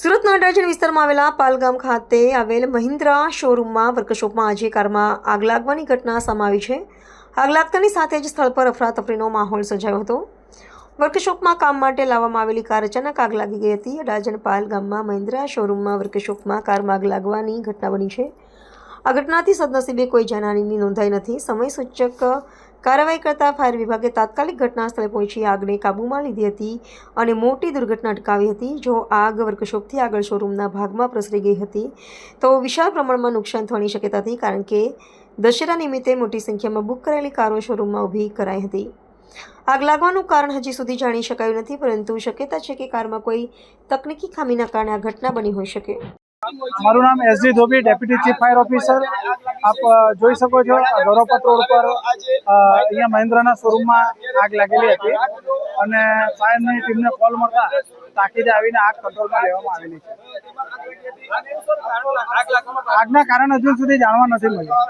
સુરતના અડાજણ વિસ્તારમાં આવેલા પાલગામ ખાતે આવેલ મહિન્દ્રા શોરૂમમાં વર્કશોપમાં આજે કારમાં આગ લાગવાની ઘટના સમાવી છે. આગ લાગતાની સાથે જ સ્થળ પર અફરાતફરીનો માહોલ સર્જાયો હતો. વર્કશોપમાં કામ માટે લાવવામાં આવેલી કાર અચાનક આગ લાગી ગઈ હતી. અડાજણ પાલ ગામમાં મહિન્દ્રા શોરૂમમાં વર્કશોપમાં કારમાં આગ લાગવાની ઘટના બની છે. આ ઘટનાથી સદનસીબે કોઈ જાનહાનિની નોંધાઈ નથી. સમય સૂચક કાર્યવાહી કરતા ફાયર વિભાગે તાત્કાલિક ઘટના સ્થળે પહોંચી આગને કાબૂમાં લીધી હતી અને મોટી દુર્ઘટના અટકાવી હતી. જો આગ વર્કશોપથી આગળ શોરૂમના ભાગમાં પ્રસરી ગઈ હતી, તો વિશાળ પ્રમાણમાં નુકસાન થવાની શક્યતા હતી, કારણ કે દશેરા નિમિત્તે મોટી સંખ્યામાં બુક કરાયેલી કારો શોરૂમમાં ઊભી કરાઈ હતી. આગ લાગવાનું કારણ હજી સુધી જાણી શકાયું નથી, પરંતુ શક્યતા છે કે કારમાં કોઈ તકનીકી ખામીના કારણે આ ઘટના બની હોઈ શકે. મારું નામ SD Dhobi deputy chief fire officer આપ જોઈ શકો છો આ ગૌરવપત રોડ પર અહીંયા મહિન્દ્રાના શોરૂમમાં આગ લાગેલી હતી અને ફાયરની ટીમને કોલ મળતા તાકીદે આવીને આગ કંટ્રોલમાં લેવામાં આવેલી છે. આગના કારણ હજુ સુધી જાણવા નથી મળ્યું.